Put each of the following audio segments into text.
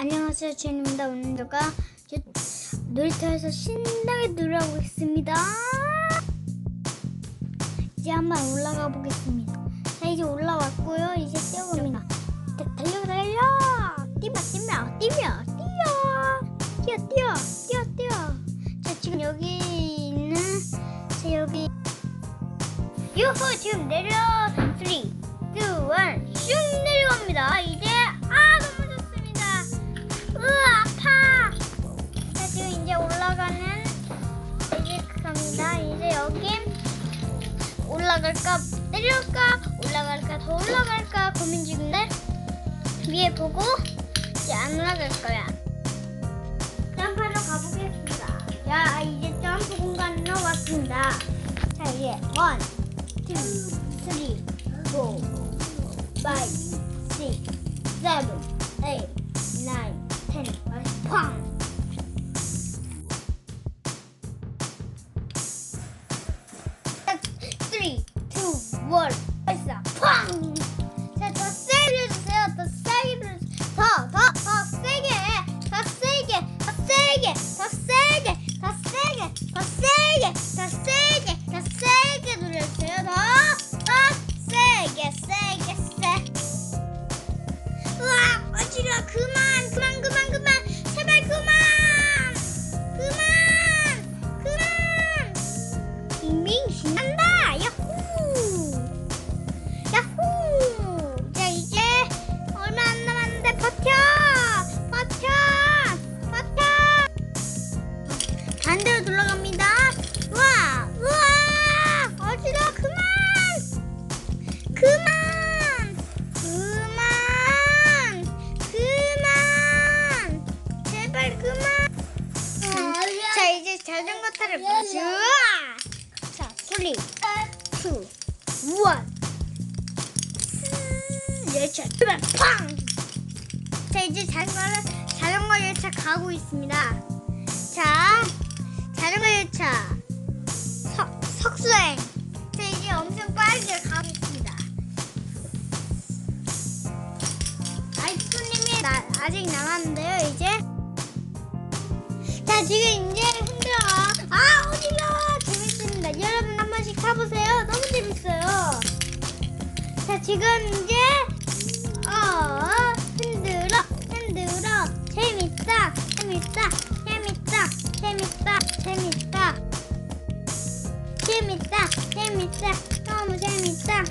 안녕하세요 주인입니다. 오늘 제가 저 놀이터에서 신나게 놀아보고 있습니다. 이제 한번 올라가 보겠습니다. 자 이제 올라왔고요. 이제 뛰어갑니다. 다- 달려 달려! 뛰며 뛰며 뛰며 뛰어! 뛰어 뛰어 뛰어 뛰어! 자 지금 여기 있는 자 여기 유후 지금 내려! 3 2 1 슝! 내려갑니다 올라갈까? 내려갈까? 올라갈까? 더 올라갈까? 고민 중인데? 위에 보고 이제 안 올라갈 거야. 점프하러 가보겠습니다. 자 이제 점프 공간으로 왔습니다. 자 이제 원, 투, 쓰리, 포, 파이브, 식스, 세븐, 에잇, 나인, 텐, 팡! world. 자 이제 자전거 타러 가자. 자 소리 투 원. 열차 출발 팡! 자 이제 자전거를 자전거 열차 가고 있습니다. 자 자전거 열차 석 석수행. 자 이제 엄청 빠르게 가고 있습니다. 나, 아직 남았는데요 이제. 자 지금 이제 타보세요. 너무 재밌어요. 자 지금 이제 어 흔들어 흔들어. 재밌다 재밌다 재밌다 재밌다 재밌다. 재밌다 재밌다. 너무 재밌다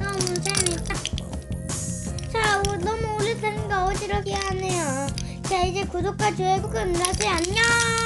너무 재밌다. 자 오, 너무 오래 타는 거 어지럽게 하네요. 자 이제 구독과 좋아요 꾹 눌러주세요. 안녕